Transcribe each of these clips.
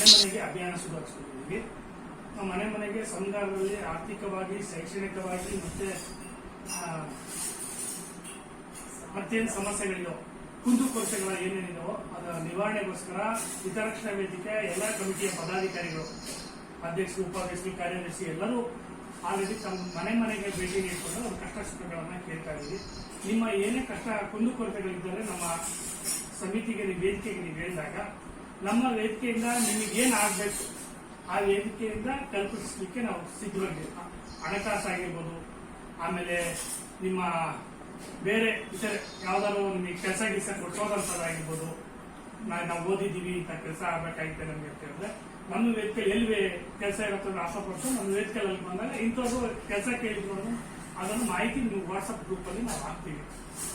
ಮನೆ ಮನೆಗೆ ಅಭಿಯಾನ ಹಚ್ಕೊಂಡಿದ್ದೀವಿ ನಾವು ಮನೆ ಮನೆಗೆ ಸಮುದಾಯದಲ್ಲಿ ಆರ್ಥಿಕವಾಗಿ, ಶೈಕ್ಷಣಿಕವಾಗಿ ಮತ್ತೆ ಮತ್ತೇನು ಸಮಸ್ಯೆಗಳಿದೋ ಕುಂದುಕೊರತೆಗಳ ಏನೇನಿದೋ ಅದರ ನಿವಾರಣೆಗೋಸ್ಕರ ಹಿತರಕ್ಷಣಾ ವೇದಿಕೆ, ಎಲ್ಲ ಕಮಿಟಿಯ ಪದಾಧಿಕಾರಿಗಳು, ಅಧ್ಯಕ್ಷರು, ಉಪಾಧ್ಯಕ್ಷರು, ಕಾರ್ಯದರ್ಶಿ ಎಲ್ಲರೂ ಆಲ್ರೆಡಿ ತಮ್ಮ ಮನೆ ಮನೆಗೆ ಭೇಟಿ ನೀಡಿಕೊಂಡು ಅವ್ರ ಕಷ್ಟ ಸುಖಗಳನ್ನ ಕೇಳ್ತಾ ಇದ್ದೀವಿ. ನಿಮ್ಮ ಏನೇ ಕಷ್ಟ ಕುಂದುಕೊರತೆಗಳಿದ್ದರೆ ನಮ್ಮ ಸಮಿತಿಗೆ ನೀವು ವೇದಿಕೆಗೆ ನೀವು ಹೇಳಿದಾಗ ನಮ್ಮ ವೇದಿಕೆಯಿಂದ ನಿಮಗೆ ಏನು ಆಗಬೇಕು ಆ ವೇದಿಕೆಯಿಂದ ಕಲ್ಪಿಸಲಿಕ್ಕೆ ನಾವು ಸಿದ್ಧವಾಗಿದ್ದೀವಿ ಹಣಕಾಸು ಆಗಿರ್ಬೋದು ಆಮೇಲೆ ನಿಮ್ಮ ಬೇರೆ ಇತರೆ ಯಾವ್ದಾದ್ರು ನಿಮಗೆ ಕೆಲಸ ಗಿಸ ಕೊಟ್ಟೋದಂಥದ್ದಾಗಿರ್ಬೋದು. ನಾ- ನಾವು ಓದಿದ್ದೀವಿ, ಇಂಥ ಕೆಲಸ ಆಗ್ಬೇಕಾಗಿತ್ತೆ ನಮ್ಗೆ ಅಂತ ಹೇಳಿದ್ರೆ, ನಮ್ಮ ವೇದಿಕೆ ಎಲ್ಲಿ ಕೆಲಸ ಇರುತ್ತೆ ಅಂತ ಆಸೆಪಟ್ಟು ನಮ್ಮ ವೇದಿಕೆಯಲ್ಲಿ ಬಂದಾಗ ಇಂಥವ್ರು ಕೆಲಸ ಕೇಳಿದ್ರು ಅದನ್ನು ಮಾಹಿತಿ ನೀವು ವಾಟ್ಸಪ್ ಗ್ರೂಪ್ ಅಲ್ಲಿ ನಾವು ಹಾಕ್ತೀವಿ.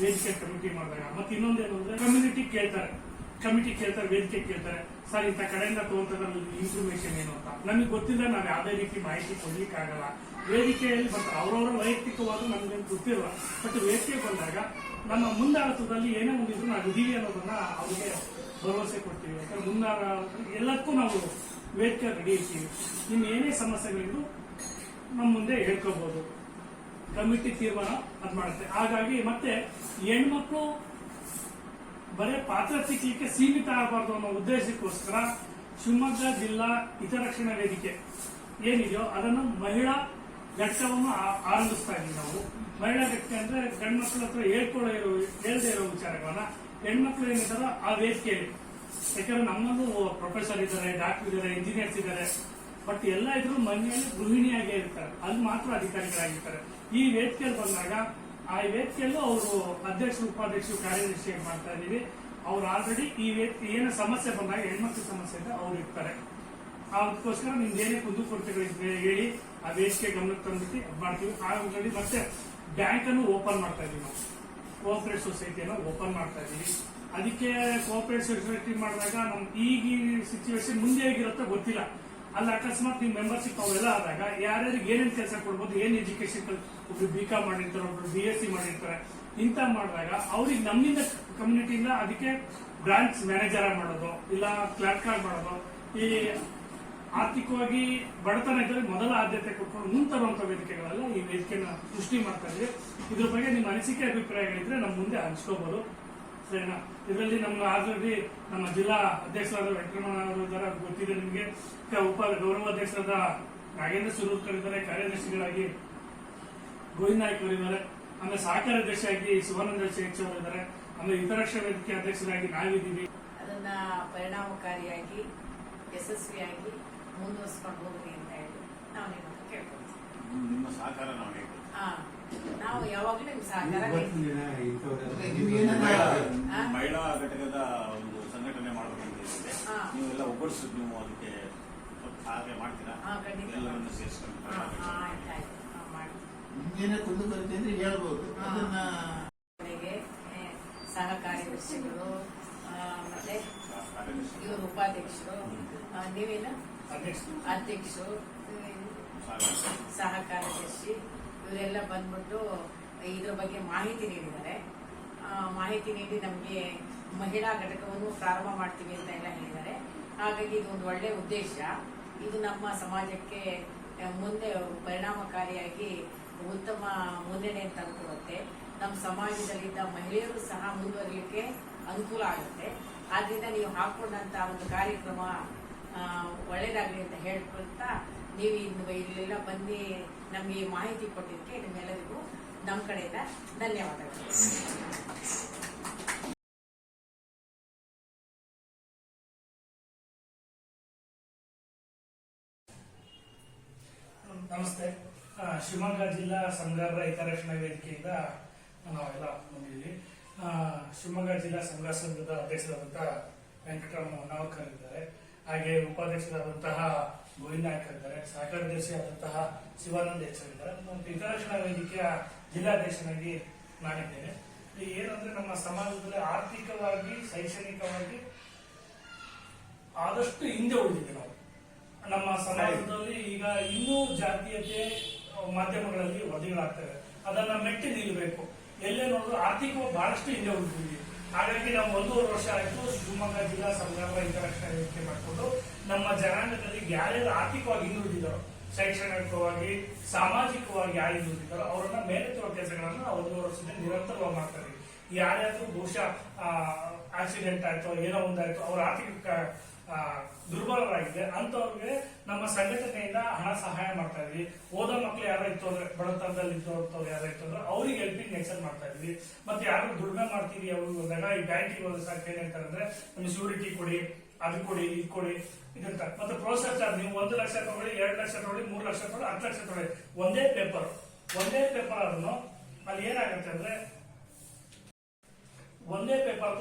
ವೇದಿಕೆ ಕಮಿಟಿ ಮಾಡಿದಾಗ. ಮತ್ತೆ ಇನ್ನೊಂದೇನು ಅಂದ್ರೆ ಕಮ್ಯುನಿಟಿ ಕೇಳ್ತಾರೆ. ಕಮಿಟಿ ಕೇಳ್ತಾರೆ, ವೇದಿಕೆ ಕೇಳ್ತಾರೆ. ಸರ್, ಇಂಥ ಕಡೆಯಿಂದ ತಗೊಂತದ ಇನ್ಫಾರ್ಮೇಶನ್ ಏನು ಅಂತ. ನಮಗೆ ಗೊತ್ತಿಲ್ಲ, ನಾವು ಯಾವುದೇ ರೀತಿ ಮಾಹಿತಿ ಕೊಡ್ಲಿಕ್ಕೆ ಆಗಲ್ಲ ವೇದಿಕೆಯಲ್ಲಿ ಬಟ್ ಅವರವರ ವೈಯಕ್ತಿಕವಾದ ನಮ್ಗೆ ಗೊತ್ತಿಲ್ಲ. ಬಟ್ ವೇದಿಕೆ ಬಂದಾಗ ನಮ್ಮ ಮುಂದಾಳತ್ವದಲ್ಲಿ ಏನೇ ಒಂದಿದ್ರು ನಾವು ಇದೀವಿ ಅನ್ನೋದನ್ನ ಅವ್ರಿಗೆ ಭರವಸೆ ಕೊಡ್ತೀವಿ. ಯಾಕಂದ್ರೆ ಮುಂದಾರ ಎಲ್ಲಕ್ಕೂ ನಾವು ವೇದಿಕೆ ರೆಡಿ ಇರ್ತೀವಿ. ನಿಮ್ಮ ಏನೇ ಸಮಸ್ಯೆಗಳಿದ್ರು ನಮ್ಮ ಮುಂದೆ ಹೇಳ್ಕೋಬಹುದು ಕಮಿಟಿ ತೀರ್ಮಾನ ಅದ್ ಮಾಡುತ್ತೆ. ಹಾಗಾಗಿ ಮತ್ತೆ ಹೆಣ್ಮಕ್ಳು ಬರೀ ಪಾತ್ರ ಸಿಕ್ಕಲಿಕ್ಕೆ ಸೀಮಿತ ಆಗಬಾರ್ದು ಅನ್ನೋ ಉದ್ದೇಶಕ್ಕೋಸ್ಕರ ಶಿವಮೊಗ್ಗ ಜಿಲ್ಲಾ ಹಿತರಕ್ಷಣಾ ವೇದಿಕೆ ಏನಿದೆಯೋ ಅದನ್ನು ಮಹಿಳಾ ಘಟಕವನ್ನು ಆ- ಆರಂಭಿಸ್ತಾ ಇದ್ದೀವಿ ನಾವು. ಮಹಿಳಾ ಘಟಕ ಅಂದ್ರೆ ಗಂಡ್ಮಕ್ಳ ಹತ್ರ ಹೇಳ್ಕೊಳ್ಳೋ ಇರೋ ಹೇಳ್ದೇ ಇರೋ ವಿಚಾರಗಳನ್ನ ಹೆಣ್ಮಕ್ಳು ಏನಿದಾರೋ ಆ ವೇದಿಕೆಯಲ್ಲಿ. ಯಾಕಂದ್ರೆ ನಮ್ಮಲ್ಲೂ ಪ್ರೊಫೆಸರ್ ಇದ್ದಾರೆ ಡಾಕ್ಟರ್ ಇದ್ದಾರೆ ಇಂಜಿನಿಯರ್ಸ್ ಇದ್ದಾರೆ. ಬಟ್ ಎಲ್ಲ ಇದ್ರು ಮನೆಯಲ್ಲಿ ಗೃಹಿಣಿಯಾಗೇ ಇರ್ತಾರೆ. ಅಲ್ಲಿ ಮಾತ್ರ ಅಧಿಕಾರಿಗಳಾಗಿರ್ತಾರೆ. ಈ ವೇದಿಕೆಯಲ್ಲಿ ಬಂದಾಗ ಆ ವೇದಿಕೆಯಲ್ಲೂ ಅವರು ಅಧ್ಯಕ್ಷರು ಉಪಾಧ್ಯಕ್ಷರು ಕಾರ್ಯದರ್ಶಿ ಮಾಡ್ತಾ ಇದ್ದೀವಿ. ಅವ್ರು ಆಲ್ರೆಡಿ ಈ ವೇದಿಕೆ ಏನ ಸಮಸ್ಯೆ ಬಂದಾಗ, ಹೆಣ್ಮಕ್ಳ ಸಮಸ್ಯೆ ಅಂತ ಅವ್ರು ಇರ್ತಾರೆ. ಅದಕ್ಕೋಸ್ಕರ ನಿಮ್ಗೆ ಏನೇ ಕುಂದುಕೊರತೆಗಳಿದ್ರೆ ಹೇಳಿ, ಆ ವೇದಿಕೆ ಗಮನಕ್ಕೆ ತಂದ್ಬಿಟ್ಟು ಮಾಡ್ತೀವಿ. ಆಲ್ರೆಡಿ ಮತ್ತೆ ಬ್ಯಾಂಕ್ ಅನ್ನು ಓಪನ್ ಮಾಡ್ತಾ ಇದೀವಿ ನಾವು. ಕೋಆಪರೇಟ್ ಸೊಸೈಟಿಯನ್ನು ಓಪನ್ ಮಾಡ್ತಾ ಇದೀವಿ ಅದಕ್ಕೆ ಕೋಆಪರೇಟ್ ಸೊಸೈಟಿ ಮಾಡಿದಾಗ ನಮ್ ಈಗ ಸಿಚುವೇಶನ್ ಮುಂದೆ ಹೇಗಿರುತ್ತೋ ಗೊತ್ತಿಲ್ಲ. ಅಲ್ಲಿ ಅಕಸ್ಮಾತ್ ನೀವು ಮೆಂಬರ್ಶಿಪ್ ಅವೆಲ್ಲ ಆದಾಗ ಯಾರ್ಯಾರಿಗೆ ಏನೇನು ಕೆಲಸ ಕೊಡ್ಬೋದು, ಏನ್ ಎಜುಕೇಶನ್ ಒಬ್ರು ಬಿ ಕಾಮ್ ಮಾಡಿರ್ತಾರೆ, ಒಬ್ರು ಬಿ ಎಸ್ ಸಿ ಮಾಡಿರ್ತಾರೆ, ಇಂತ ಮಾಡಿದಾಗ ಅವ್ರಿಗೆ ನಮ್ಮಿಂದ ಕಮ್ಯುನಿಟಿಯಿಂದ ಅದಕ್ಕೆ ಬ್ರಾಂಚ್ ಮ್ಯಾನೇಜರ್ ಮಾಡೋದು, ಇಲ್ಲ ಕ್ಲರ್ಕ್ ಆಗಿ ಮಾಡೋದು, ಈ ಆರ್ಥಿಕವಾಗಿ ಬಡತನ ಇದ್ದರೆ ಮೊದಲ ಆದ್ಯತೆ ಕೊಟ್ಕೊಂಡು ಮುಂತರುವಂತ ವೇದಿಕೆಗಳೆಲ್ಲ ಈ ವೇದಿಕೆನ ಸೃಷ್ಟಿ ಮಾಡ್ತಾ ಇದ್ವಿ. ಇದ್ರ ಬಗ್ಗೆ ನಿಮ್ಮ ಅನಿಸಿಕೆ, ಅಭಿಪ್ರಾಯಗಳಿದ್ರೆ ನಮ್ಮ ಮುಂದೆ ಹಂಚ್ಕೋಬಹುದು ಸರಿನಾ ಇದರಲ್ಲಿ ನಮ್ಮ ಆಲ್ರೆಡಿ ನಮ್ಮ ಜಿಲ್ಲಾ ಅಧ್ಯಕ್ಷರಾದ ವೆಂಕಟರಮಣ ಅವರು ಇದ್ದಾರೆ. ಅದು ಗೊತ್ತಿದೆ ನಿಮಗೆ. ಉಪ ಗೌರವ ಅಧ್ಯಕ್ಷರಾದ ನಾಗೇಂದ್ರ ಸುರೂರ್ಕರ್ ಇದ್ದಾರೆ. ಕಾರ್ಯದರ್ಶಿಗಳಾಗಿ ಗೋವಿಂದ ನಾಯ್ಕ ಅವರಿದ್ದಾರೆ ಆಮೇಲೆ ಸಹಕಾರ ಅಧ್ಯಕ್ಷರಾಗಿ ಶಿವಾನಂದ ಶೇಖ್ ಅವರು ಇದ್ದಾರೆ. ಆಮೇಲೆ ಹಿತರಕ್ಷಣಾ ವೇದಿಕೆ ಅಧ್ಯಕ್ಷರಾಗಿ ನಾವಿದ್ದೀವಿ. ಅದನ್ನ ಪರಿಣಾಮಕಾರಿಯಾಗಿ ಯಶಸ್ವಿಯಾಗಿ ಮುಂದುವರಿಸ್ಕೊಂಡು ಹೋಗ್ರಿ ಅಂತ ಹೇಳಿ ನಾವು ನಿಮ್ಮ ಕೇಳ್ಕೊಳ್ತೀವಿ. ನಿಮ್ಮ ಸಹಕಾರ ನಾವು ನೀಡ್ತೀವಿ. ಹಾ. ನಾವು ಯಾವಾಗಲೂ ನಿಮ್ ಸಹಕಾರ ಮಹಿಳಾ? ಘಟಕದ ಒಂದು ಸಂಘಟನೆ ಮಾಡಬೇಕಂತ ಇದೆ ಹಾ. ನೀವೆಲ್ಲ ಒಗ್ಗಡಿಸಿ ನೀವು ಅದಕ್ಕೆ ಸ್ವಲ್ಪ ಸಹಾಯ ಮಾಡ್ತೀರಾ ಹಾ, ಖಂಡಿತ. ಎಲ್ಲರನ್ನು ಸೇರಿಸ್ಕೊಂಡು ಹಾ, ಹಾ, ಆಯ್ತು, ಆಯ್ತು. ಹಾ, ಮಾಡಿ. ಕುಂದು ಬರುತ್ತೆ ಅಂದ್ರೆ ಹೇಳ್ಬೋದು ಹಾ. ಅದನ್ನ ಮನೆಗೆ ಏ, ಸಹ ಕಾರ್ಯದರ್ಶಿಗಳು ಆ, ಮತ್ತೆ ಕಾರ್ಯದರ್ಶಿ ಇವರು ಉಪಾಧ್ಯಕ್ಷರು ಆ, ನೀವೇನು ಅಧ್ಯಕ್ಷರು ಅಧ್ಯಕ್ಷರು ಸಹ ಕಾರ್ಯದರ್ಶಿ ಇವರೆಲ್ಲ ಬಂದ್ಬಿಟ್ಟು ಇದ್ರ ಬಗ್ಗೆ ಮಾಹಿತಿ ನೀಡಿದ್ದಾರೆ. ಮಾಹಿತಿ ನೀಡಿ ನಮಗೆ ಮಹಿಳಾ ಘಟಕವನ್ನು ಪ್ರಾರಂಭ ಮಾಡ್ತೀವಿ ಅಂತ ಎಲ್ಲ ಹೇಳಿದ್ದಾರೆ. ಹಾಗಾಗಿ ಇದು ಒಂದು ಒಳ್ಳೆಯ ಉದ್ದೇಶ. ಇದು ನಮ್ಮ ಸಮಾಜಕ್ಕೆ ಮುಂದೆ ಪರಿಣಾಮಕಾರಿಯಾಗಿ ಉತ್ತಮ ಮುನ್ನಡೆ ತಂದುಕೊಡುತ್ತೆ ನಮ್ಮ ಸಮಾಜದಲ್ಲಿದ್ದ ಮಹಿಳೆಯರು ಸಹ ಮುಂದುವರಿಲಿಕ್ಕೆ ಅನುಕೂಲ ಆಗುತ್ತೆ. ಆದ್ದರಿಂದ ನೀವು ಹಾಕೊಂಡಂತ ಒಂದು ಕಾರ್ಯಕ್ರಮ ಒಳ್ಳೇದಾಗಲಿ ಅಂತ ಹೇಳ್ಕೊಳ್ತಾ ನೀವು ಇನ್ನು ಇಲ್ಲೆಲ್ಲ ಬಂದು ನಮಗೆ ಮಾಹಿತಿ ಕೊಟ್ಟಿದ್ದಕ್ಕೆ ನಿಮ್ಮೆಲ್ಲರಿಗೂ ನಮ್ಮ ಕಡೆಯಿಂದ ಧನ್ಯವಾದಗಳು. ನಮಸ್ತೆ. ಶಿವಮೊಗ್ಗ ಜಿಲ್ಲಾ ಸಂಘ ರೈತ ರಕ್ಷಣಾ ವೇದಿಕೆಯಿಂದ ನಾವೆಲ್ಲ ಬಂದಿದ್ದೀವಿ. ಶಿವಮೊಗ್ಗ ಜಿಲ್ಲಾ ಸಂಘ ಸಂಘದ ಅಧ್ಯಕ್ಷರಾದಂತಹ ವೆಂಕಟರಾಮ ನಾವಕರ್ ಇದ್ದಾರೆ. ಹಾಗೆ ಉಪಾಧ್ಯಕ್ಷರಾದಂತಹ ಗೋವಿಂದ ನಾಯ್ಕ ಇದ್ದಾರೆ ಸಹಕಾರ್ಯದರ್ಶಿ ಆದಂತಹ ಶಿವಾನಂದ ಹೆಸರು ಇದ್ದಾರೆ. ಮತ್ತು ಹಿತರಕ್ಷಣಾ ವೇದಿಕೆಯ ಜಿಲ್ಲಾಧ್ಯಕ್ಷನಾಗಿ ನಾನಿದ್ದೇನೆ. ಏನಂದ್ರೆ ನಮ್ಮ ಸಮಾಜದಲ್ಲಿ ಆರ್ಥಿಕವಾಗಿ, ಶೈಕ್ಷಣಿಕವಾಗಿ ಆದಷ್ಟು ಹಿಂದೆ ಉಳಿದಿದೆ ನಾವು. ನಮ್ಮ ಸಮಾಜದಲ್ಲಿ ಈಗ ಇನ್ನೂ ಜಾತೀಯತೆ ಮಾಧ್ಯಮಗಳಲ್ಲಿ ವರದಿಗಳಾಗ್ತವೆ. ಅದನ್ನ ಮೆಟ್ಟಿ ನಿಲ್ಲಬೇಕು ಎಲ್ಲೇ ನೋಡಿದ್ರು ಆರ್ಥಿಕವಾಗಿ ಬಹಳಷ್ಟು ಹಿಂದೆ ಉಳಿದಿದ್ದೀವಿ ಹಾಗಾಗಿ ನಾವು ಒಂದೂವರೆ ವರ್ಷ ಆಯ್ತು. ಶಿವಮೊಗ್ಗ ಜಿಲ್ಲಾ ಸಂಘ ಇಂಟರ್ನ್ಯಾಷನಲ್ ವೇದಿಕೆ ಮಾಡಿಕೊಂಡು ಯಾರ್ಯಾರು ಆರ್ಥಿಕವಾಗಿ ಹಿಂದುಳಿದಿದ್ದಾರೋ, ಶೈಕ್ಷಣಿಕವಾಗಿ, ಸಾಮಾಜಿಕವಾಗಿ ಯಾರು ಹಿಂದುಳಿದಿದ್ದಾರೋ, ಅವರನ್ನ ಮೇಲೆತ್ತುವ ಕೆಲಸಗಳನ್ನ ನಾವು ಒಂದು ವರ್ಷದಿಂದ ನಿರಂತರವಾಗಿ ಮಾಡ್ತಾ ಇದ್ದೀವಿ. ಯಾರ್ಯಾರು ಬಹುಶಃ ಆಕ್ಸಿಡೆಂಟ್ ಆಯ್ತು, ಏನೋ ಒಂದಾಯ್ತು, ಅವ್ರ ಆರ್ಥಿಕ ದುರ್ಬಲರಾಗಿದೆ ಅಂತವ್ರಿಗೆ ನಮ್ಮ ಸಂಘಟನೆಯಿಂದ ಹಣ ಸಹಾಯ ಮಾಡ್ತಾ ಇದ್ವಿ. ಓದೋ ಮಕ್ಳು ಯಾರೋ ಇತ್ತು ಅಂದ್ರೆ, ಬಡತನದಲ್ಲಿ ಇದ್ದವ್ರು ಯಾರೋ ಇತ್ತು ಅಂದ್ರೆ ಅವ್ರಿಗೆ ಹೆಲ್ಪಿಂಗ್ ನೇಚರ್ ಮಾಡ್ತಾ ಇದ್ವಿ. ಮತ್ತೆ ಯಾರು ದುಡಿಮೆ ಮಾಡ್ತೀವಿ ಅವ್ರು ಹೋದಾಗ ಈ ಬ್ಯಾಂಕಿಗೆ ಹೋದ ಸಾಕು, ಏನ್ ಹೇಳ್ತಾರೆ ಅಂದ್ರೆ, ನಮ್ಗೆ ಶ್ಯೂರಿಟಿ ಕೊಡಿ, ಅದು ಕೊಡಿ, ಇದು ಕೊಡಿ, ಇದಂತ. ಮತ್ತೆ ಪ್ರೋಸೆಸ್ ಚಾರ್ಜ್, ನೀವು ಒಂದು ಲಕ್ಷ ತಗೊಳ್ಳಿ, ಎರಡು ಲಕ್ಷ ತಗೊಳ್ಳಿ, ಮೂರು ಲಕ್ಷ ತಗೊಳ್ಳಿ, ಹತ್ತು ಲಕ್ಷ ತಗೊಳ್ಳಿ, ಒಂದೇ ಪೇಪರ್ ಒಂದೇ ಪೇಪರ್ ಅದನ್ನು ಅಲ್ಲಿ ಏನಾಗುತ್ತೆ ಅಂದ್ರೆ, ಒಂದೇ ಪೇಪರ್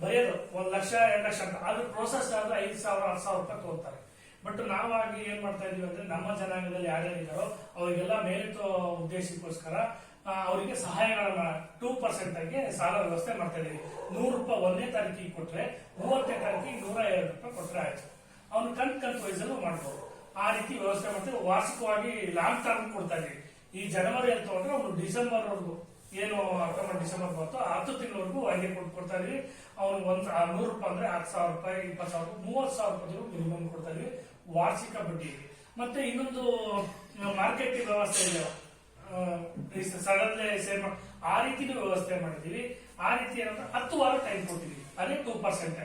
ಬರೆಯೋದು. ಒಂದ್ ಲಕ್ಷ, ಎರಡು ಲಕ್ಷ ಅಂತ. ಅದ್ರ ಪ್ರೋಸೆಸ್ ಆದ್ರೆ ಐದು ಸಾವಿರ, ಹತ್ತು ಸಾವಿರ ರೂಪಾಯಿ ತಗೋತಾರೆ. ಬಟ್ ನಾವಾಗಿ ಏನ್ ಮಾಡ್ತಾ ಇದೀವಿ ಅಂದ್ರೆ ನಮ್ಮ ಜನಾಂಗದಲ್ಲಿ ಯಾರ್ಯಾರಿದ್ದಾರೋ ಅವರಿಗೆಲ್ಲ ಮೇಲಿತ್ತು ಉದ್ದೇಶಕ್ಕೋಸ್ಕರ ಅವರಿಗೆ ಸಹಾಯಗಳನ್ನ ಟೂ ಪರ್ಸೆಂಟ್ ಆಗಿ ಸಾಲ ವ್ಯವಸ್ಥೆ ಮಾಡ್ತಾ ಇದೀವಿ. ನೂರು ರೂಪಾಯಿ ಒಂದನೇ ತಾರೀಕಿಗೆ ಕೊಟ್ರೆ, ಮೂವತ್ತನೇ ತಾರೀಕಿಗೆ ನೂರ ಐವತ್ತು ರೂಪಾಯಿ ಕೊಟ್ರೆ ಆಯ್ತು. ಅವ್ನ ಕಂತ್ ಕಂತ್ ವೈಸಲ್ಲೂ ಮಾಡ್ಬೋದು. ಆ ರೀತಿ ವ್ಯವಸ್ಥೆ ಮಾಡ್ತೀವಿ. ವಾರ್ಷಿಕವಾಗಿ ಲಾಂಗ್ ಟರ್ಮ್ ಕೊಡ್ತಾ ಇದೀವಿ. ಈ ಜನವರಿ ಅಂತ ತಗೊಂಡ್ರೆ ಅವ್ರು ಡಿಸೆಂಬರ್ ಏನು ಅಕ್ಟೋಬರ್, ಡಿಸೆಂಬರ್ ಬಂತು, ಹತ್ತು ತಿಂಗಳವರೆಗೂ ಹಾಗೆ ಕೊಡ್ತಾ ಇದೀವಿ. ಅವ್ನಿಗೆ ಒಂದ್ ನೂರು ರೂಪಾಯಿ ಅಂದ್ರೆ ಹತ್ತು ಸಾವಿರ ರೂಪಾಯಿ, ಇಪ್ಪತ್ತು ಸಾವಿರ ರೂಪಾಯಿ, ಮೂವತ್ತು ಸಾವಿರ ರೂಪಾಯಿ ಮಿನಿಮಮ್ ಕೊಡ್ತಾ ಇದೀವಿ. ವಾರ್ಷಿಕ ಬಡ್ಡಿ. ಮತ್ತೆ ಇನ್ನೊಂದು ಮಾರ್ಕೆಟ್ ವ್ಯವಸ್ಥೆ ಇದೆ. ಸಡನ್ಲಿ ಸೇರ್ ಆ ರೀತಿನೂ ವ್ಯವಸ್ಥೆ ಮಾಡಿದೀವಿ ಆ ರೀತಿ ಏನಂದ್ರೆ ಹತ್ತು ವಾರ ಟೈಮ್ ಕೊಟ್ಟಿದೀವಿ ಅದೇ ಟೂ ಪರ್ಸೆಂಟ್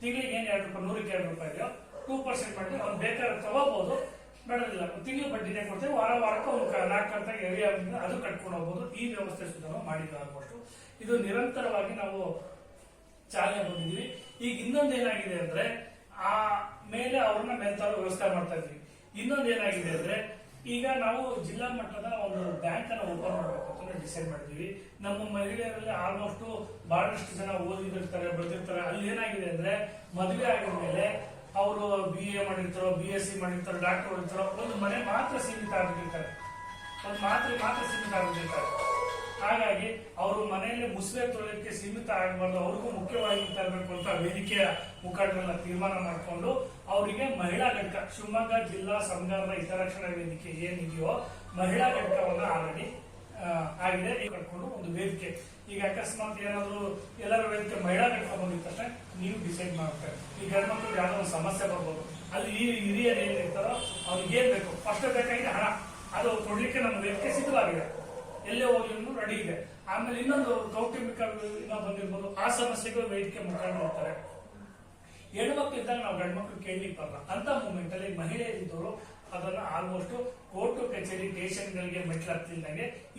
ತಿಂಗಳಿಗೆ ಏನ್ ಎರಡು ರೂಪಾಯಿ, ನೂರಕ್ಕೆ ಎರಡು ರೂಪಾಯಿ ಇದೆಯೋ ಟೂ ಪರ್ಸೆಂಟ್ ಮಾಡಿ ಅವ್ನು ಬೇಕಾದ್ರೆ ತಗೋಬಹುದು ಬೇಡದಿಲ್ಲ ತಿಂಗಳು ಬಡ್ಡಿನೇ ಕೊಡ್ತೇವೆ. ವಾರ ವಾರಕ್ಕೆ ನಾಲ್ಕು ಅಂತ ಎವಿ ಅದು ಕಟ್ಕೊಂಡು ಹೋಗ್ಬೋದು. ಈ ವ್ಯವಸ್ಥೆ ಸುಧಾರ ಆಲ್ಮೋಸ್ಟ್ ಇದು ನಿರಂತರವಾಗಿ ನಾವು ಚಾಲನೆ ಬಂದಿದ್ವಿ ಈಗ ಇನ್ನೊಂದು ಏನಾಗಿದೆ ಅಂದ್ರೆ, ಆ ಮೇಲೆ ಅವ್ರನ್ನ ಮೆಂತಾರು ವ್ಯವಸ್ಥೆ ಮಾಡ್ತಾ ಇದ್ವಿ. ಇನ್ನೊಂದು ಏನಾಗಿದೆ ಅಂದ್ರೆ, ಈಗ ನಾವು ಜಿಲ್ಲಾ ಮಟ್ಟದ ಒಂದು ಬ್ಯಾಂಕ್ ಅನ್ನ ಓಪನ್ ಮಾಡಬೇಕು ಅಂತ ಡಿಸೈಡ್ ಮಾಡಿದ್ವಿ ನಮ್ಮ ಮಹಿಳೆಯರಲ್ಲಿ ಆಲ್ಮೋಸ್ಟ್ ಬಹಳಷ್ಟು ಜನ ಓದಿದಿರ್ತಾರೆ ಬರ್ತಿರ್ತಾರೆ ಅಲ್ಲಿ ಏನಾಗಿದೆ ಅಂದ್ರೆ, ಮದುವೆ ಆಗಿದ ಮೇಲೆ ಅವರು ಬಿ ಎ ಮಾಡಿರ್ತಾರೋ ಬಿ ಎಸ್ ಸಿ ಮಾಡಿರ್ತಾರೋ ಡಾಕ್ಟರ್ ಮಾಡಿರ್ತಾರೋ ಒಂದು ಮನೆ ಮಾತ್ರ ಸೀಮಿತ ಆಗಿರ್ತಾರೆ ಒಂದು ಮಾತ್ರ ಮಾತ್ರ ಸೀಮಿತ ಆಗಿರ್ತಾರೆ ಹಾಗಾಗಿ ಅವರು ಮನೆಯಲ್ಲಿ ಮುಸ್ಲಿ ತೊಳೆಯಕ್ಕೆ ಸೀಮಿತ ಆಗಬಾರ್ದು, ಅವ್ರಿಗೂ ಮುಖ್ಯವಾಗಿ ತರಬೇಕು ಅಂತ ವೇದಿಕೆಯ ಮುಖಂಡರೆಲ್ಲ ತೀರ್ಮಾನ ಮಾಡಿಕೊಂಡು ಅವರಿಗೆ ಮಹಿಳಾ ಘಟಕ, ಶಿವಮೊಗ್ಗ ಜಿಲ್ಲಾ ಸಂಘದ ಹಿತರಕ್ಷಣಾ ವೇದಿಕೆ ಏನಿದೆಯೋ ಮಹಿಳಾ ಘಟಕವನ್ನು ಆಲ್ರೆಡಿ ಆಗಿದೆ. ಕಟ್ಕೊಂಡು ಒಂದು ವೇದಿಕೆ. ಈಗ ಅಕಸ್ಮಾತ್ ಏನಾದರೂ ಎಲ್ಲರ ವೇದಿಕೆ ಮಹಿಳಾ ಕಟ್ಕೊಂಡು ಬಂದಿದ ತಕ್ಷಣ ನೀವು ಡಿಸೈಡ್ ಮಾಡ್ತಾರೆ ಈ ಗಂಡು ಮಕ್ಕಳು ಯಾವ್ದೋ ಒಂದು ಸಮಸ್ಯೆ ಬರ್ಬೋದು. ಅಲ್ಲಿ ಈ ಹಿರಿಯರು ಏನಿರ್ತಾರೋ ಅವ್ರಿಗೆ ಏನ್ ಬೇಕು? ಫಸ್ಟ್ ಬೇಕಾಗಿದೆ ಹಣ. ಅದು ಕೊಡ್ಲಿಕ್ಕೆ ನಮ್ಮ ವೇದಿಕೆ ಸಿದ್ಧವಾಗಿದೆ. ಎಲ್ಲೇ ಹೋಗಿ ರೆಡಿ ಇದೆ. ಆಮೇಲೆ ಇನ್ನೊಂದು ಕೌಟುಂಬಿಕ ಇನ್ನೊಂದು ಬಂದಿರ್ಬೋದು ಆ ಸಮಸ್ಯೆಗಳು ವೇದಿಕೆ ಮುಖಾಂತರ ಇರ್ತಾರೆ ಹೆಣ್ಮಕ್ಳು ಇದ್ದಾಗ ನಾವು ಗಂಡು ಮಕ್ಳು ಕೇಳಲಿಕ್ಕೆ ಬರಲ್ಲ ಅಂತ ಮೂಮೆಂಟ್ ಅಲ್ಲಿ ಮಹಿಳೆಯರಿದ್ದವರು ಅದನ್ನು ಆಲ್ಮೋಸ್ಟ್ ಕೋರ್ಟು ಕಚೇರಿ ಸ್ಟೇಷನ್ಗಳಿಗೆ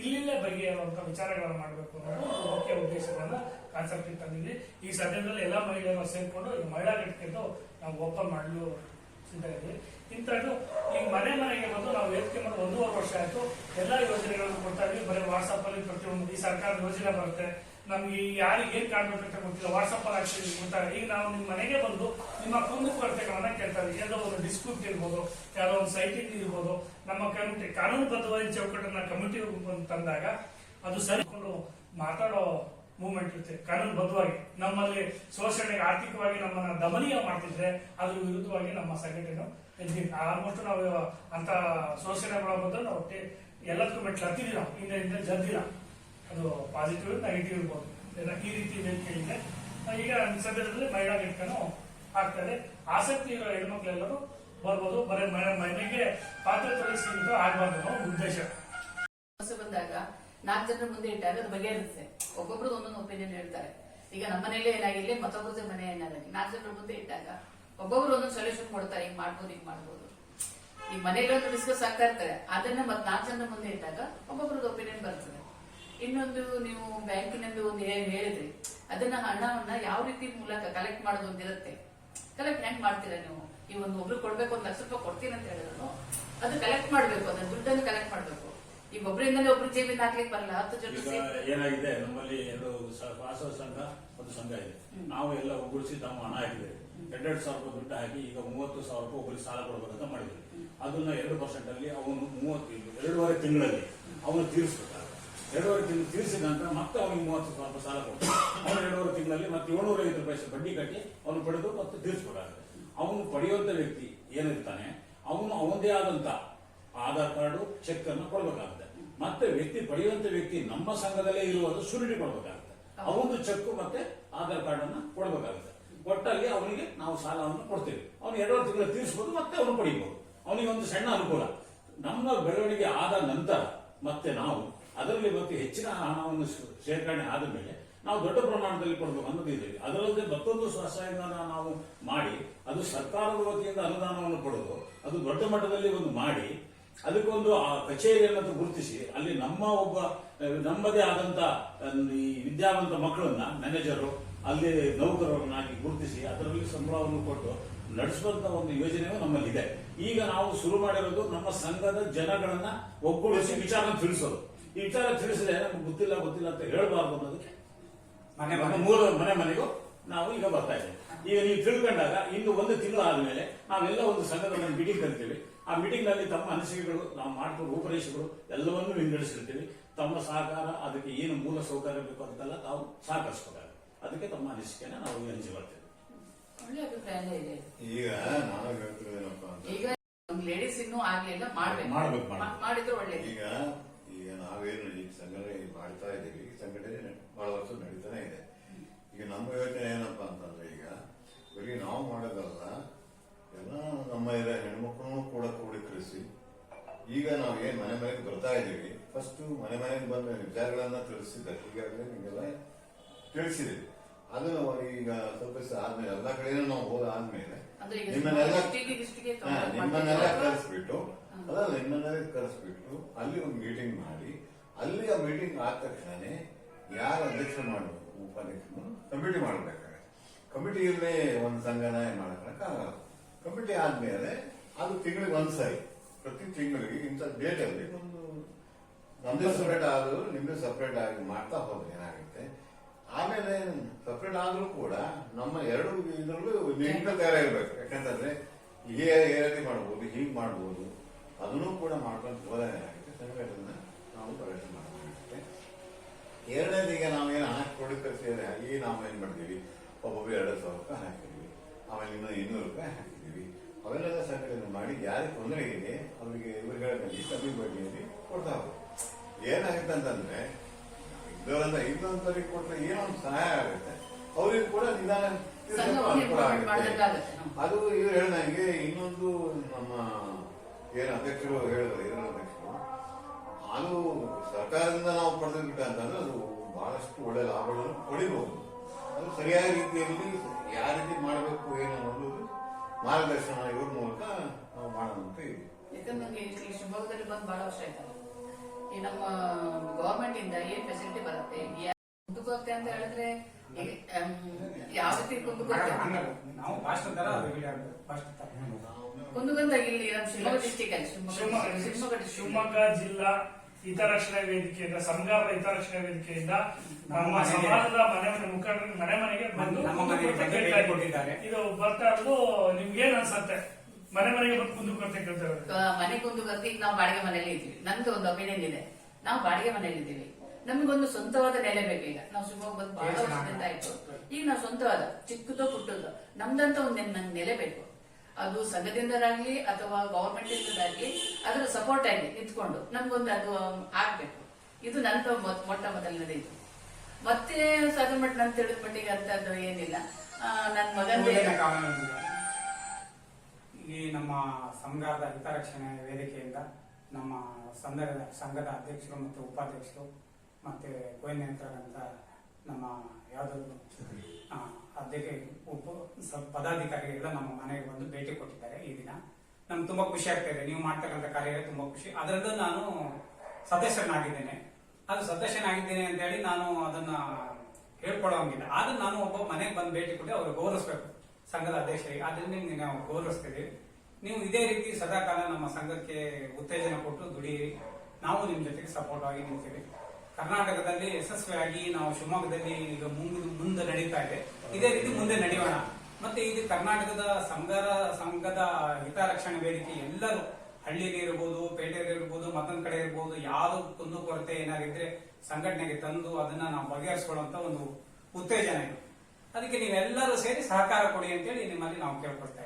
ಇಲ್ಲಿಲ್ಲೇ ಬಗೆಹರುವಂತ ವಿಚಾರಗಳನ್ನ ಮಾಡಬೇಕು ಅನ್ನೋದು ಮುಖ್ಯ ಉದ್ದೇಶಗಳನ್ನ ಕಾನ್ಸೆಪ್ಟ್ ತಂದಿದ್ವಿ. ಈ ಸದ್ಯದಲ್ಲಿ ಎಲ್ಲ ಮಹಿಳೆಯರು ಸೇರಿಕೊಂಡು ಈ ಮಹಿಳಾ ಘಟಕದ್ದು ನಾವು ಓಪನ್ ಮಾಡಲು ಸಿದ್ಧ ಇಂಥದ್ದು ಈ ಮನೆ ಮನೆಗೆ ಬಂದು ನಾವು ವೇದಿಕೆ ಮಾಡಿ ಒಂದೂವರೆ ವರ್ಷ ಆಯಿತು. ಎಲ್ಲ ಯೋಜನೆಗಳನ್ನು ಕೊಡ್ತಾ ಇದ್ವಿ. ಬರೀ ವಾಟ್ಸಪ್ ಅಲ್ಲಿ ಪ್ರತಿಯೊಂದು ಈ ಸರ್ಕಾರದ ಯೋಜನೆ ಬರುತ್ತೆ. ನಮ್ಗೆ ಯಾರಿಗೆ ಏನ್ ಕಾಣ್ಬೇಕಂತ ಗೊತ್ತಿಲ್ಲ. ವಾಟ್ಸ್ಆಪ್ ಅಲ್ಲಿ ಹಾಕ್ತೀವಿ ಗೊತ್ತಾರೆ ಈಗ ನಾವು ನಿಮ್ಮ ಮನೆಗೆ ಬಂದು ನಿಮ್ಮ ಕುಂದು ಕೊರತೆಗಳನ್ನ ಕೇಳ್ತಾರೆ. ಯಾವುದೋ ಒಂದು ಡಿಸ್ಪ್ಯೂಟ್ ಇರ್ಬೋದು, ಯಾವುದೋ ಒಂದು ಸೈಟಿಂಗ್ ಇರ್ಬೋದು, ನಮ್ಮ ಕಮಿಟಿ ಕಾನೂನುಬದ್ಧವಾದ ಚೌಕಟ್ಟನ್ನ ಕಮಿಟಿ ತಂದಾಗ ಅದು ಸರಿಕೊಂಡು ಮಾತಾಡೋ ಮೂವ್ಮೆಂಟ್ ಇರುತ್ತೆ. ಕಾನೂನು ಬದ್ಧವಾಗಿ ನಮ್ಮಲ್ಲಿ ಶೋಷಣೆಗೆ ಆರ್ಥಿಕವಾಗಿ ನಮ್ಮನ್ನ ದಮನೀಯ ಮಾಡ್ತಿದ್ರೆ ಅದ್ರ ವಿರುದ್ಧವಾಗಿ ನಮ್ಮ ಸಂಘಟನೆ ಆಲ್ಮೋಸ್ಟ್ ನಾವು ಅಂತ ಶೋಷಣೆ ಮಾಡೋ ಬದಲು ನಾವು ಎಲ್ಲದಕ್ಕೂ ಮೆಟ್ಲು ಹತ್ತಿದ್ದೀವಿ ಹಿಂದೆ ಹಿಂದೆ ಜದ್ದಿಲ್ಲ ಅದು ಪಾಸಿಟಿವ್ ನೆಗೆಟಿವ್ ಇರ್ಬೋದು. ಈ ರೀತಿ ಹೇಳಿದ್ರೆ ಈಗ ಸದ್ಯದಲ್ಲಿ ಮಹಿಳಾ ಘಟಕನು ಆಗ್ತದೆ ಆಸಕ್ತಿ ಇರೋ ಹೆಣ್ಮಕ್ಳೆಲ್ಲರೂ ಬರ್ಬೋದು. ಬರೀ ಮಹಿಳೆಗೆ ಪಾತ್ರ ತೊಡಗಿಸ್ಕೊಂಡು ಆಗಬಾರ್ದು ಅನ್ನೋ ಉದ್ದೇಶ. ಬಂದಾಗ ನಾಲ್ಕು ಜನರ ಮುಂದೆ ಇಟ್ಟಾಗ ಅದು ಇರುತ್ತೆ. ಒಬ್ಬೊಬ್ರದ್ದು ಒಂದೊಂದು ಒಪಿನಿಯನ್ ಹೇಳ್ತಾರೆ. ಈಗ ನಮ್ಮ ಮನೆಯಲ್ಲೇ ಏನಾಗಿರ್ಲಿ, ಮತ್ತೊಬ್ಬರದ್ದು ಮನೆ ಏನಾಗಲಿ, ನಾಲ್ಕು ಜನರ ಮುಂದೆ ಇಟ್ಟಾಗ ಒಬ್ಬೊಬ್ರು ಒಂದೊಂದು ಸೊಲ್ಯೂಷನ್ ಕೊಡ್ತಾರೆ. ಹಿಂಗ್ ಮಾಡ್ಬೋದು ಹಿಂಗ್ ಮಾಡ್ಬೋದು. ಈ ಮನೆಯಲ್ಲಿ ಡಿಸ್ಕಸ್ ಆಗ್ತಾ ಇರ್ತಾರೆ. ಅದನ್ನ ಮತ್ತೆ ನಾಲ್ಕು ಜನರ ಮುಂದೆ ಇಟ್ಟಾಗ ಒಬ್ಬೊಬ್ರದ್ದು ಒಪಿನಿಯನ್ ಬರ್ತದೆ. ಇನ್ನೊಂದು ನೀವು ಬ್ಯಾಂಕಿನಲ್ಲಿ ಒಂದು ಏನು ಹೇಳಿದ್ರಿ ಅದನ್ನ ಹಣವನ್ನ ಯಾವ ರೀತಿ ಮೂಲಕ ಕಲೆಕ್ಟ್ ಮಾಡೋದು ಒಂದಿರುತ್ತೆ ಕಲೆಕ್ಟ್ ಹೆಂಗ್ ಮಾಡ್ತೀರಾ ನೀವು? ಈ ಒಂದು ಒಬ್ರು ಕೊಡ್ಬೇಕು ಒಂದು ಲಕ್ಷ ರೂಪಾಯಿ ಕೊಡ್ತೀನಿ ಅಂತ ಹೇಳಿದ್ರು ಅದು ಕಲೆಕ್ಟ್ ಮಾಡ್ಬೇಕು ಅದನ್ನ ದುಡ್ಡನ್ನು ಕಲೆಕ್ಟ್ ಮಾಡ್ಬೇಕು. ಈಗ ಒಬ್ಬರಿಂದಲೇ ಒಬ್ರು ಜೇಬಿಂದ ಹಾಕ್ಲಿಕ್ಕೆ ಬರಲ್ಲ ಹತ್ತು ಜನ ಈಗ ಏನಾಗಿದೆ ನಮ್ಮಲ್ಲಿ ಎರಡು ವಾಸವ ಸಂಘ ಒಂದು ಸಂಘ ಇದೆ. ನಾವು ಎಲ್ಲ ಒಗ್ಗೂಡಿಸಿ ತಮ್ಮ ಹಣ ಹಾಕಿದ್ದೇವೆ. ಎರಡೆರಡು ಸಾವಿರ ರೂಪಾಯಿ ದುಡ್ಡು ಹಾಕಿ ಈಗ ಮೂವತ್ತು ಸಾವಿರ ರೂಪಾಯಿ ಒಬ್ಬರಿಗೆ ಸಾಲ ಕೊಡಬೇಕಂತ ಮಾಡಿದ್ವಿ ಅದನ್ನ ಎರಡು ಪರ್ಸೆಂಟ್ ಅಲ್ಲಿ ಅವನು ಮೂವತ್ತು ಎರಡೂವರೆ ತಿಂಗಳಲ್ಲಿ ಅವನು ತೀರಿಸ್ಬೇಕಾಗುತ್ತೆ ಎರಡೂವರೆ ತಿಂಗಳು ತೀರಿಸಿದ ನಂತರ ಮತ್ತೆ ಅವನಿಗೆ ಮೂವತ್ತು ಸ್ವಲ್ಪ ಸಾಲ ಕೊಡ್ತಾರೆ. ಅವನು ಎರಡೂವರೆ ತಿಂಗಳಲ್ಲಿ ಮತ್ತೆ ಏಳ್ನೂರ ಐದು ರೂಪಾಯಿ ಬಡ್ಡಿ ಕಟ್ಟಿ ಅವನು ಪಡೆದು ಮತ್ತೆ ತೀರಿಸಬೇಕಾಗುತ್ತೆ ಅವನು ಪಡೆಯುವಂತ ವ್ಯಕ್ತಿ ಏನಿರ್ತಾನೆ, ಅವನು ಅವನದೇ ಆದಂತ ಆಧಾರ್ ಕಾರ್ಡು, ಚೆಕ್ ಅನ್ನು ಕೊಡಬೇಕಾಗುತ್ತೆ. ಮತ್ತೆ ವ್ಯಕ್ತಿ ಪಡೆಯುವಂತ ವ್ಯಕ್ತಿ ನಮ್ಮ ಸಂಘದಲ್ಲೇ ಇರುವುದು ಶೂರಿಟಿ ಕೊಡಬೇಕಾಗುತ್ತೆ. ಅವನು ಚೆಕ್ ಮತ್ತೆ ಆಧಾರ್ ಕಾರ್ಡ್ ಅನ್ನ ಕೊಡಬೇಕಾಗುತ್ತೆ. ಕೊಟ್ಟಲ್ಲಿ ಅವನಿಗೆ ನಾವು ಸಾಲವನ್ನು ಕೊಡ್ತೇವೆ. ಅವನು ಎರಡೂವರೆ ತಿಂಗಳು ತೀರಿಸಬಹುದು ಮತ್ತೆ ಅವನು ಪಡಿಬಹುದು ಅವನಿಗೆ ಒಂದು ಸಣ್ಣ ಅನುಕೂಲ. ನಮ್ಮ ಬೆಳವಣಿಗೆ ಆದ ನಂತರ ಮತ್ತೆ ನಾವು ಅದರಲ್ಲಿ ಮತ್ತೆ ಹೆಚ್ಚಿನ ಹಣವನ್ನು ಶೇಖರಣೆ ಆದ ಮೇಲೆ ನಾವು ದೊಡ್ಡ ಪ್ರಮಾಣದಲ್ಲಿ ಕೊಡಬೇಕು ಅನ್ನೋದು ಇದೆ. ಅದರಲ್ಲದೆ ಮತ್ತೊಂದು ಸ್ವಸಹಾಯಧನ ನಾವು ಮಾಡಿ, ಅದು ಸರ್ಕಾರದ ವತಿಯಿಂದ ಅನುದಾನವನ್ನು ಕೊಡೋದು, ಅದು ದೊಡ್ಡ ಮಟ್ಟದಲ್ಲಿ ಒಂದು ಮಾಡಿ, ಅದಕ್ಕೊಂದು ಆ ಕಚೇರಿಯನ್ನು ಗುರುತಿಸಿ, ಅಲ್ಲಿ ನಮ್ಮ ಒಬ್ಬ, ನಮ್ಮದೇ ಆದಂತ ಈ ವಿದ್ಯಾವಂತ ಮಕ್ಕಳನ್ನ ಮ್ಯಾನೇಜರು ಅಲ್ಲಿ ನೌಕರರನ್ನಾಗಿ ಗುರುತಿಸಿ, ಅದರಲ್ಲಿ ಸಂಬಳವನ್ನು ಕೊಟ್ಟು ನಡೆಸುವಂತ ಒಂದು ಯೋಜನೆಯು ನಮ್ಮಲ್ಲಿದೆ. ಈಗ ನಾವು ಶುರು ಮಾಡಿರೋದು ನಮ್ಮ ಸಂಘದ ಜನಗಳನ್ನ ಒಗ್ಗೂಡಿಸಿ ವಿಚಾರ ತಿಳಿಸೋದು. ಈ ವಿಚಾರ ತಿಳಿಸಿದ್ರೆ ನಮ್ಗೆ ಗೊತ್ತಿಲ್ಲ ಗೊತ್ತಿಲ್ಲ ಅಂತ ಹೇಳಬಾರ್ದು ಅನ್ನೋದಕ್ಕೆ ಮನೆ ಮನೆ ಮೂರು ಮನೆ ಮನೆಗೂ ನಾವು ಈಗ ಬರ್ತಾ ಇದ್ದೇವೆ. ಈಗ ನೀವು ತಿಳ್ಕೊಂಡಾಗ ಇನ್ನು ಒಂದು ತಿಂಗಳು ಆದ್ಮೇಲೆ ನಾವೆಲ್ಲ ಒಂದು ಸಂಘದ ಒಂದು ಮೀಟಿಂಗ್ ಕರಿತೀವಿ. ಆ ಮೀಟಿಂಗ್ನಲ್ಲಿ ತಮ್ಮ ಅನಿಸಿಕೆಗಳು ನಾವು ಮಾಡಿಕೊಂಡು ರೂಪರೇಷೆಗಳು ಎಲ್ಲವನ್ನೂ ವಿಂಗಡಿಸಿರ್ತೀವಿ. ತಮ್ಮ ಸಹಕಾರ ಅದಕ್ಕೆ ಏನು ಮೂಲ ಸೌಕರ್ಯ ಬೇಕು ಅಂತೆಲ್ಲ ತಾವು ಸಹಕರಿಸಬೇಕಾಗುತ್ತೆ ಅದಕ್ಕೆ ತಮ್ಮ ಅನಿಸಿಕೆನ ನಾವು ಹಂಚಿ ಬರ್ತೇವೆ. ಒಳ್ಳೆ ಅಭಿಪ್ರಾಯ ಇದೆ. ಈಗ ಹೇಳ್ತಿರೋದೇನಪ್ಪ ಈಗ ಲೇಡೀಸ್ ಇನ್ನೂ ಆಗ್ಲಿಲ್ಲ ಮಾಡ್ಬೇಕು. ಮಾಡಿದ್ರೆ ಒಳ್ಳೇದು. ಈಗ ಈಗ ನಾವೇನು ಈ ಸಂಘಟನೆ ಮಾಡ್ತಾ ಇದ್ದೀವಿ. ಈ ಸಂಘಟನೆ ಬಹಳ ವರ್ಷ ನಡೀತಾನೆ ಇದೆ. ಈಗ ನಮ್ಮ ಯೋಚನೆ ಏನಪ್ಪಾ ಅಂತಂದ್ರೆ ಈಗ ಬರೀ ನಾವು ಮಾಡೋದಲ್ಲ ಎಲ್ಲ ನಮ್ಮ ಇರೋ ಹೆಣ್ಮಕ್ಳು ಕೂಡ ಕ್ರೋಢೀಕರಿಸಿ ಈಗ ನಾವು ಏನ್ ಮನೆ ಮನೆಗೆ ಬರ್ತಾ ಇದ್ದೀವಿ ಫಸ್ಟ್ ಮನೆ ಮನೆಗೆ ಬಂದ ವಿಚಾರಗಳನ್ನ ತಿಳಿಸಿದ್ದಾರೆ. ಈಗಾಗಲೇ ನಿಮಗೆಲ್ಲ ತಿಳಿಸಿದೆ ಅದು ಈಗ ಸ್ವಲ್ಪ ಆದ್ಮೇಲೆ ಎಲ್ಲ ಕಡೆನೂ ನಾವು ಹೋದ ಆದ್ಮೇಲೆ ನಿಮ್ಮನ್ನೆಲ್ಲ ನಿಮ್ಮನ್ನೆಲ್ಲ ಕರೆಸ್ಬಿಟ್ಟು ಅದಲ್ಲ ನಿಮ್ಮನ್ನೆಲ್ಲ ಕರೆಸ್ಬಿಟ್ಟು ಅಲ್ಲಿ ಒಂದು ಮೀಟಿಂಗ್ ಮಾಡಿ, ಅಲ್ಲಿ ಆ ಮೀಟಿಂಗ್ ಆದ ತಕ್ಷಣನೇ ಯಾರು ಅಧ್ಯಕ್ಷ ಮಾಡಬೇಕು ಉಪಾಧ್ಯಕ್ಷರು ಕಮಿಟಿ ಮಾಡಬೇಕಾಗತ್ತೆ. ಕಮಿಟಿಯಲ್ಲೇ ಒಂದು ಸಂಘನ ಮಾಡಕ್ಕಾಗಲ್ಲ ಕಮಿಟಿ ಆದ್ಮೇಲೆ ಅದು ತಿಂಗಳಿಗೆ ಒಂದ್ಸರಿ ಪ್ರತಿ ತಿಂಗಳಿಗೆ ಇಂಥ ಡೇಟ್ ಅಲ್ಲಿ ಒಂದು ನಮ್ದು ಸಪ್ರೇಟ್ ಆದರೂ ನಿಮ್ದು ಸಪ್ರೇಟ್ ಆಗಿ ಮಾಡ್ತಾ ಹೋದ್ರೆ ಏನಾಗುತ್ತೆ? ಆಮೇಲೆ ಸಪ್ರೇಟ್ ಆದರೂ ಕೂಡ ನಮ್ಮ ಎರಡು ಇದರಲ್ಲೂ ಲಿಂಕ್ ತಯಾರಾಗಿರ್ಬೇಕು. ಯಾಕಂತಂದ್ರೆ ಹೀಗೆ ಮಾಡ್ಬೋದು ಹೀಗೆ ಮಾಡ್ಬೋದು. ಅದನ್ನು ಕೂಡ ಮಾಡ್ಕೊಂಡು ಹೋದಾಗ ಏನಾಗುತ್ತೆ ಅದನ್ನು ನಾವು ಪ್ರವೇಶ ಮಾಡಬೇಕಾಗುತ್ತೆ ಎರಡನೇದೀಗ ನಾವೇನು ನಾವು ಏನು ಹಣ ಕ್ರೋಢೀಕರಿಸಿದ್ರೆ ಈಗ ನಾವು ಏನು ಮಾಡ್ತೀವಿ? ಒಬ್ಬೊಬ್ಬರು ಎರಡು ಸಾವಿರ ರೂಪಾಯಿ ಹಾಕಿದ್ವಿ ಆಮೇಲೆ ಇನ್ನೂ ಇನ್ನೂರು ರೂಪಾಯಿ ಹಾಕಿದ್ದೀವಿ. ಅವೆಲ್ಲ ಸಂಘಟನೆ ಮಾಡಿ ಯಾರಿಗೆ ತೊಂದರೆ ಇದೆ ಅವರಿಗೆ ಇವ್ರುಗಳಲ್ಲಿ ಕಮ್ಮಿ ಬಡ್ಡಿಯಲ್ಲಿ ಕೊಡ್ತಾ ಹೋಗ್ಬೇಕು. ಏನಾಗುತ್ತೆ ಅಂತಂದ್ರೆ ಇದರಿಂದ ಇನ್ನೊಂದರಿಗೆ ಕೊಟ್ಟರೆ ಏನೋ ಒಂದು ಸಹಾಯ ಆಗುತ್ತೆ. ಅವ್ರಿಗೆ ಕೂಡ ನಿಧಾನ. ಅದು ಇವ್ರು ಹೇಳಿದಂಗೆ ಇನ್ನೊಂದು ನಮ್ಮ ಏನು ಅಧ್ಯಕ್ಷರು ಹೇಳಿದ್ರು, ಏನೋ ಅಧ್ಯಕ್ಷರು? ಅದು ಸರ್ಕಾರದಿಂದ ನಾವು ಪಡೆದಿಟ್ಟ ಅಂತಂದ್ರೆ ಅದು ಬಹಳಷ್ಟು ಒಳ್ಳೆ ಲಾಭಗಳನ್ನು ಪಡಿಬಹುದು. ಅದು ಸರಿಯಾದ ರೀತಿಯಲ್ಲಿ ಯಾವ ರೀತಿ ಮಾಡಬೇಕು, ಏನು ಅನ್ನೋದು ಮಾರ್ಗದರ್ಶನ ಇವ್ರ ಮೂಲಕ ನಾವು ಮಾಡೋಣ ಯಾಕಂದ್ರೆ ಶಿವಮೊಗ್ಗದಲ್ಲಿ ಬಂದು ಬಹಳ ವರ್ಷ ಈ ನಮ್ಮ ಗವರ್ಮೆಂಟ್ ಇಂದ ಏನ್ ಫೆಸಿಲಿಟಿ ಬರುತ್ತೆ? ಅಂತ ಹೇಳಿದ್ರೆ ಯಾವ ರೀತಿ ಕುಂದುಕೊರತೆ ನಾವು ಫಾಸ್ಟ್ ತರ ಫಾಸ್ಟ್ ತರ ಕುಂದುಕೊಂಡ ಇಲ್ಲಿ ನಮ್ಮ ಶಿವಮೊಗ್ಗ ಡಿಸ್ಟಿಕ್ ಅಲ್ಲಿ ಶಿವಮೊಗ್ಗ ಜಿಲ್ಲಾ ಹಿತರಕ್ಷಣಾ ವೇದಿಕೆಯಿಂದ ಸಂಘಾರ ಹಿತರಕ್ಷಣಾ ವೇದಿಕೆಯಿಂದ ನಮ್ಮ ಸಮಾಜದ ಮನೆ ಮನೆ ಮುಖಂಡರ ಮನೆ ಮನೆಗೆ ಬಂದು ಕೊಟ್ಟಿದ್ದಾರೆ. ಇದು ಬರ್ತಾ ಇರೋದು ನಿಮ್ಗೇನ್ ಏನ್ ಅನ್ಸತ್ತೆ? ಮನೆ ಮನೆಗೆ ಬಂದು ಕುಂದುಕೊರತೆ ಕೇಳ್ತಾ ಕೇಳ್ತಾರೆ ಮನೆ ಕುಂದು ಈಗ ನಾವು ಬಾಡಿಗೆ ಮನೆಯಲ್ಲಿ ಇದ್ದೀವಿ. ನಂದು ಒಂದು ಒಪಿನಿಯನ್ ಇದೆ. ನಾವು ಬಾಡಿಗೆ ಮನೆಯಲ್ಲಿ ಇದ್ದೀವಿ. ನಮಗೊಂದು ಸ್ವಂತವಾದ ನೆಲೆ ಬೇಕು ಈಗ ನಾವು ಶಿವಮೊಗ್ಗ ಬಂದು ಬಹಳ ವರ್ಷದಿಂದ ಆಯ್ತು. ಈಗ ನಾವು ಸ್ವಂತವಾದ ಚಿಕ್ಕದೋ ಪುಟ್ಟದೋ ನಮ್ದಂತ ಒಂದು ನಂಗೆ ನೆಲೆ ಬೇಕು. ಅದು ಸಂಘದಿಂದಲಾಗ್ಲಿ ಅಥವಾ ಗವರ್ಮೆಂಟ್ ಇಂದಾಗ್ಲಿ ಅದರ ಸಪೋರ್ಟ್ ಆಗಿ ನಿಂತ್ಕೊಂಡು ನಮ್ಗೊಂದು ಅದು ಆಗ್ಬೇಕು. ಇದು ನನ್ನ ಮೊಟ್ಟ ಮೊದಲನೇದು ಇದು. ಮತ್ತೆ ಸಾಧನ ಮಟ್ಟ ನಾನು ತಿಳಿದ ಮಟ್ಟಿಗೆ ಅಂತದ್ದು ಏನಿಲ್ಲ. ನನ್ನ ಮಗನ. ಈ ನಮ್ಮ ಸಂಘದ ಹಿತರಕ್ಷಣೆ ವೇದಿಕೆಯಿಂದ ನಮ್ಮ ಸಂಘದ ಸಂಘದ ಅಧ್ಯಕ್ಷರು ಮತ್ತು ಉಪಾಧ್ಯಕ್ಷರು ಮತ್ತೆ ಅಂತ ನಮ್ಮ ಯಾವುದಾದ್ರು ಅದಕ್ಕೆ ಉಪ ಪದಾಧಿಕಾರಿಗಳೆಲ್ಲ ನಮ್ಮ ಮನೆಗೆ ಬಂದು ಭೇಟಿ ಕೊಟ್ಟಿದ್ದಾರೆ ಈ ದಿನ. ನಮ್ಗೆ ತುಂಬಾ ಖುಷಿ ಆಗ್ತಾ ಇದೆ. ನೀವು ಮಾಡ್ತಕ್ಕಂಥ ಕಾರ್ಯ ತುಂಬಾ ಖುಷಿ. ಅದರಲ್ಲೂ ನಾನು ಸದಸ್ಯನಾಗಿದ್ದೇನೆ. ಅದು ಸದಸ್ಯನಾಗಿದ್ದೇನೆ ಅಂತ ಹೇಳಿ ನಾನು ಅದನ್ನ ಹೇಳ್ಕೊಳ್ಳೋಂಗಿಲ್ಲ ಆದ್ರೆ ನಾನು ಒಬ್ಬ ಮನೆಗೆ ಬಂದು ಭೇಟಿ ಕೊಟ್ಟು ಅವ್ರು ಗೌರವಿಸ್ಬೇಕು. ಸಂಘದ ಅಧ್ಯಕ್ಷರಿಗೆ. ಅದರಿಂದ ನಿಮ್ಗೆ ನಾವು ಗೌರವಿಸ್ತೀವಿ. ನೀವು ಇದೇ ರೀತಿ ಸದಾಕಾಲ ನಮ್ಮ ಸಂಘಕ್ಕೆ ಉತ್ತೇಜನ ಕೊಟ್ಟು ದುಡಿಯಿರಿ. ನಾವು ನಿಮ್ ಜೊತೆಗೆ ಸಪೋರ್ಟ್ ಆಗಿ ನಿಲ್ತೀವಿ ಕರ್ನಾಟಕದಲ್ಲಿ ಯಶಸ್ವಿಯಾಗಿ ನಾವು ಶಿವಮೊಗ್ಗದಲ್ಲಿ ಈಗ ಮುಂದೆ ಮುಂದೆ ನಡೀತಾ ಇದೆ. ಇದೇ ರೀತಿ ಮುಂದೆ ನಡೆಯೋಣ. ಮತ್ತೆ ಇದು ಕರ್ನಾಟಕದ ಸಂಘರ ಸಂಘದ ಹಿತರಕ್ಷಣೆ ವೇದಿಕೆ ಎಲ್ಲರೂ ಹಳ್ಳಿಯಲ್ಲಿ ಇರ್ಬೋದು ಪೇಟೆಯಲ್ಲಿ ಇರ್ಬೋದು, ಮತ್ತೊಂದ್ ಕಡೆ ಇರ್ಬೋದು ಯಾವ ಕುಂದು ಕೊರತೆ ಏನಾಗಿದ್ರೆ ಸಂಘಟನೆಗೆ ತಂದು ಅದನ್ನ ನಾವು ಬಗೆಹರಿಸ್ಕೊಳ್ಳುವಂತ ಒಂದು ಉತ್ತೇಜನ ಇದು. ಅದಕ್ಕೆ ನೀವೆಲ್ಲರೂ ಸೇರಿ ಸಹಕಾರ ಕೊಡಿ ಅಂತೇಳಿ ನಿಮ್ಮಲ್ಲಿ ನಾವು ಕೇಳ್ಕೊಳ್ತಾ